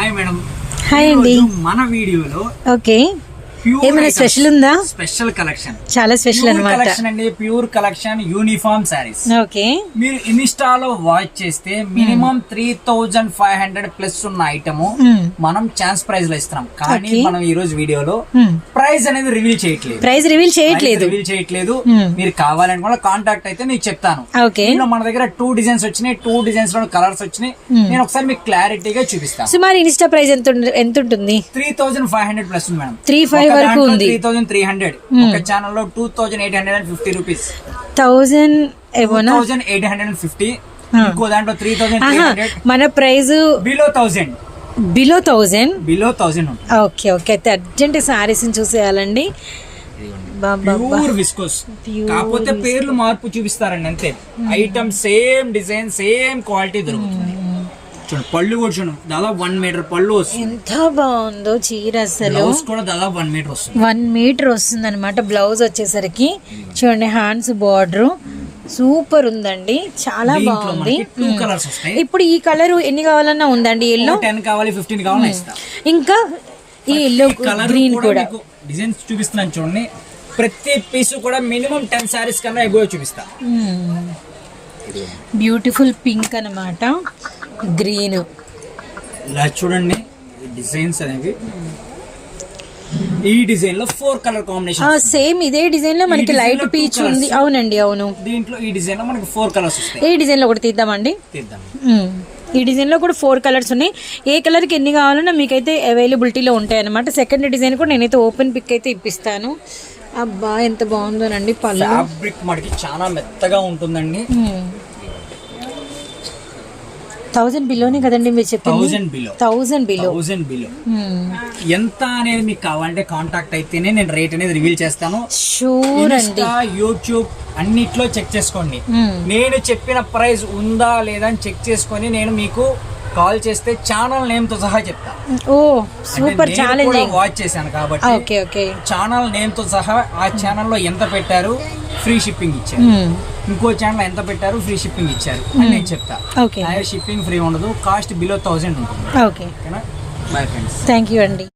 Hi madam hi అండి. మన వీడియోలో ఓకే. ఏమైనా స్పెషల్ ఉందా? స్పెషల్ కలెక్షన్ చాలా స్పెషల్ అనమాట కలెక్షన్ అండి. Pure collection uniform saris okay. మీరు ఇన్స్టాలో వాచ్ చేస్తే minimum three thousand five hundred plus ఉన్న ఐటమ్ మ్మ్. మనం ఛాన్స్ ప్రైస్లో ఇస్తున్నాం. కానీ. మనం ఈ రోజు వీడియోలో మ్మ్. ప్రైస్ అనేది రివీల్ చేయట్లేదు. ప్రైస్ రివీల్ చేయట్లేదు. రివీల్ చేయట్లేదు. మ్మ్. మీరు కావాలని కూడా కాంటాక్ట్ అయితే మీకు చెప్తాను. దీనిలో మన దగ్గర టూ డిజైన్స్ వచ్చినాయి టూ డిజైన్స్లో కలర్స్ వచ్చినాయి. నేను ఒకసారి మీకు క్లారిటీగా చూపిస్తాను. సుమారు ఇన్స్టా ప్రైస్ ఎంత ఎంత ఉంటుంది? Three thousand five hundred plus ఉంది మేడం. 3,500 వరకు ఉంది. త్రీ థౌసండ్ త్రీ హండ్రెడ్ ఒక ఛానల్లో two thousand eight hundred and fifty rupees ఏమోనా thousand eight hundred and fifty ఇంకో దాంట్లో త్రీ థౌసండ్ త్రీ మన price below thousand below thousand below ఉంటుంది. Okay okay అయితే అర్జెంట్ సారీస్ చూసేయాలండి. ప్యూర్ విస్కోస్ కాకపోతే పేర్లు మార్పు చూపిస్తారండి అంతే. Item same design same quality దొరుకుతుంది. చూడండి పళ్ళు కూడా చూడండి దాదాపు వన్ మీటర్ పళ్ళు వస్తుంది. ఎంత బాగుందో చీర అసలు. కూడా దాదాపు వన్ మీటర్ వస్తుంది. వన్ మీటర్ వస్తుంది అనమాట బ్లౌజ్ వచ్చేసరికి చూడండి హ్యాండ్స్ బార్డర్ సూపర్ ఉందండి. చాలా బాగుంది. ఇప్పుడు ఈ కలర్ ఎన్ని కావాలన్నా ఉందండి? ఎల్లో టెన్ కావాలి ఫిఫ్టీన్ కావాలి ఇంకా ఈ ఎల్లో గ్రీన్ కూడా డిజైన్స్ చూపిస్తున్నాను చూడండి. ప్రతి పీస్ కూడా మినిమం టెన్ సారీస్ కన్నా ఎగువ చూపిస్తా. బ్యూటిఫుల్ పింక్ అన్నమాట. గ్రీన్ ఇలా చూడండి. డిజైన్స్ అనేవి. ఈ డిజైన్లో ఫోర్ కలర్ కాంబినేషన్. సేమ్ ఇదే డిజైన్లో మనకి ఈ లైట్ పీచ్. ఉంది. అవునండి అవును. దీంట్లో ఈ డిజైన్లో మనకి ఫోర్ కలర్స్ వస్తాయి. ఏ డిజైన్లో ఒకటి తీద్దామండి? తీద్దాం. ఈ డిజైన్లో కూడా ఫోర్ కలర్స్ ఉన్నాయి. ఏ కలర్కి ఎన్ని కావాలన్నా మీకైతే అవైలబిలిటీలో ఉంటాయి అనమాట సెకండ్ డిజైన్ కూడా నేనైతే ఓపెన్ పిక్ అయితే ఇప్పిస్తాను. అబ్బా ఎంత బాగుందోనండి పళ్ళు. ఫ్యాబ్రిక్ మనకి చాలా మెత్తగా ఉంటుందండి. థౌజండ్ బిలోనే కదండి మీరు చెప్పింది? Thousand below. Thousand below. Thousand below. ఎంత అనేది మీకు కావాలంటే కాంటాక్ట్ అయితేనే నేను రేట్ అనేది రివీల్ చేస్తాను. షూర్ అండి. యూట్యూబ్ అన్నిట్లో చెక్ చేసుకోండి. నేను చెప్పిన ప్రైస్ ఉందా లేదా అని చెక్ చేసుకొని నేను మీకు కాల్ చేస్తే ఛానల్ నేమ్తో సహా చెప్తా. ఓ సూపర్ ఛాలెంజింగ్ వాచ్ చేశాను కాబట్టి ఓకే ఓకే. ఛానల్ నేమ్తో సహా ఆ ఛానల్లో ఎంత పెట్టారు? ఫ్రీ షిప్పింగ్ ఇచ్చారు. ఇంకో ఛానల్ ఎంత పెట్టారు ఫ్రీ షిప్పింగ్ ఇచ్చారు. అని నేను చెప్తా. ఓకే షిప్పింగ్ ఫ్రీ ఉండదు కాస్ట్ బిలో థౌసండ్ ఉంటుంది. ఓకే ఓకేనా? బాయ్ ఫ్రెండ్స్ థ్యాంక్ యూ అండి